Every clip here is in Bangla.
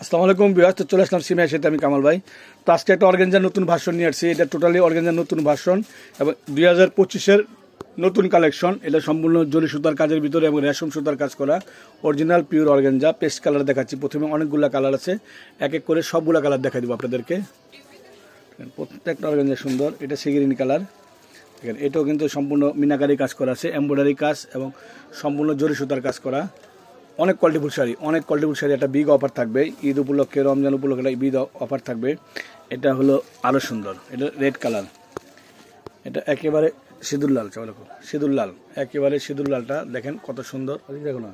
আসসালামু আলাইকুম বিহার তো চলে আসলাম সিমিয়ার সাথে আমি কামাল ভাই। তো আজকে একটা অর্গেঞ্জার নতুন ভাষণ নিয়ে আসছি। এটা টোটালি অর্গেঞ্জার নতুন ভাষণ এবং দুই হাজার পঁচিশের নতুন কালেকশন এটা সম্পূর্ণ জরি সুতার কাজের ভিতরে এবং রেশম সুতার কাজ করা। Original pure organza paste colour দেখাচ্ছি। প্রথমে অনেকগুলো কালার আছে। এক এক করে সবগুলো কালার দেখা দিব আপনাদেরকে। প্রত্যেকটা অর্গেঞ্জা সুন্দর। এটা সিগিরিন কালার দেখেন, এটাও কিন্তু সম্পূর্ণ মিনাকারি কাজ করা আছে। এমব্রয়ডারি কাজ এবং সম্পূর্ণ জরি সুতার কাজ করা। অনেক কোয়ালিটিফুল শাড়ি, অনেক কোয়ালিটিফুল শাড়ি, একটা বিগ অফার থাকবে। ঈদ উপলক্ষে, রমজান উপলক্ষে একটা বিগ অফার থাকবে। এটা হলো আরও সুন্দর, এটা রেড কালার এটা একেবারে সিঁদুর লাল চলো সিঁদুর লাল, একেবারে সিঁদুর লালটা, দেখেন কত সুন্দর। দেখো না।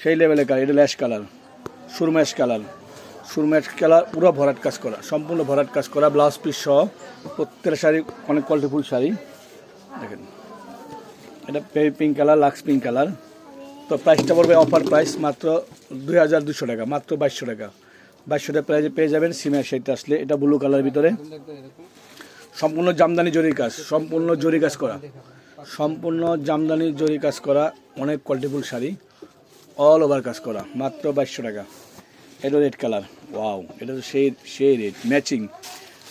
সেই লেভেলের কালার এটা ল্যাশ কালার সুরম্যাশ কালার সুরম্যাশ কালার পুরো ভরাট কাজ করা, সম্পূর্ণ ভরাট কাজ করা ব্লাউজ পিস সহ, প্রত্যেকটা শাড়ি অনেক কোয়ালিটিফুল শাড়ি। দেখেন। এটা pink colour lux pink colour তো প্রাইসটা পড়বে অফার প্রাইস মাত্র দুই হাজার দুশো টাকা, মাত্র বাইশশো টাকা। বাইশশো টাকা প্রাইজে পেয়ে যাবেন সিমের সাইডটা আসলে, এটা ব্লু কালারের ভিতরে। সম্পূর্ণ জামদানি জরি কাজ, সম্পূর্ণ জরি কাজ করা। সম্পূর্ণ জামদানি জরি কাজ করা, অনেক কোয়ালিটিফুল শাড়ি অল ওভার কাজ করা, মাত্র বাইশশো টাকা। এটা রেড কালার ওয়াও এটা তো সেই সেই রেড ম্যাচিং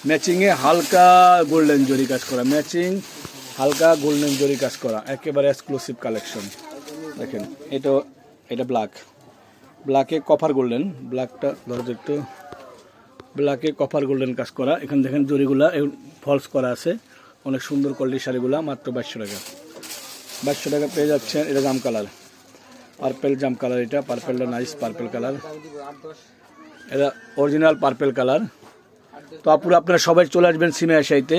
ম্যাচিংয়ে হালকা গোল্ডেন জরি কাজ করা ম্যাচিং হালকা গোল্ডেন জরি কাজ করা, একেবারে এক্সক্লুসিভ কালেকশন দেখেন, এটা এটা ব্ল্যাক ব্ল্যাকে কপার গোল্ডেন ব্ল্যাকটা ধরো একটু ব্ল্যাকে কপার গোল্ডেন কাজ করা। এখানে দেখেন জরিগুলা ফলস করা আছে। অনেক সুন্দর কোয়ালিটির শাড়িগুলা, মাত্র বাইশশো টাকা। বাইশশো টাকা পেয়ে যাচ্ছেন, এটা জাম কালার পার্পেল জাম কালার এটা পার্পেলটা নাইস পার্পেল কালার এটা অরিজিনাল পার্পেল কালার তো আপুরা, আপনারা সবাই চলে আসবেন সিমে আসাইতে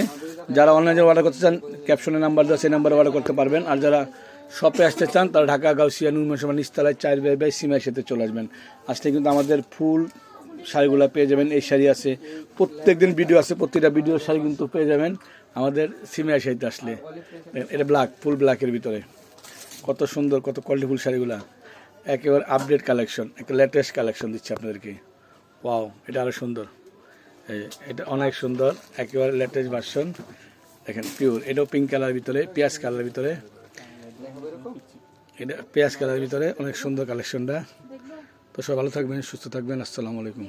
যারা অনলাইনে অর্ডার করতে চান ক্যাপশনের নাম্বার দেওয়া, সেই নাম্বারে অর্ডার করতে পারবেন। আর যারা শপে আসতে চান, তারা ঢাকা, গাউসিয়া নুরমসভা নিস্তালায় চার বাই বাই সিমে সাথে চলে আসবেন। আসলে কিন্তু আমাদের ফুল শাড়িগুলো পেয়ে যাবেন, এই শাড়ি আছে। প্রত্যেক দিন ভিডিও আছে প্রত্যেকটা ভিডিও শাড়ি কিন্তু পেয়ে যাবেন। আমাদের সিমে আসাইতে আসলে। এটা ব্ল্যাক ফুল ব্ল্যাকের ভিতরে। কত সুন্দর, কত কোয়ালিটিফুল শাড়িগুলা। একেবারে আপডেট কালেকশন একটা লেটেস্ট কালেকশন দিচ্ছে আপনাদেরকে। ওয়াও এটা আরও সুন্দর। এটা অনেক সুন্দর, একেবারে লেটেস্ট ভার্সন দেখেন পিওর এটাও পিঙ্ক কালারের ভিতরে, পেঁয়াজ কালারের ভিতরে। এটা পেঁয়াজ কালারের ভিতরে, অনেক সুন্দর কালেকশনটা তো সব ভালো থাকবেন, সুস্থ থাকবেন। আসসালামু আলাইকুম।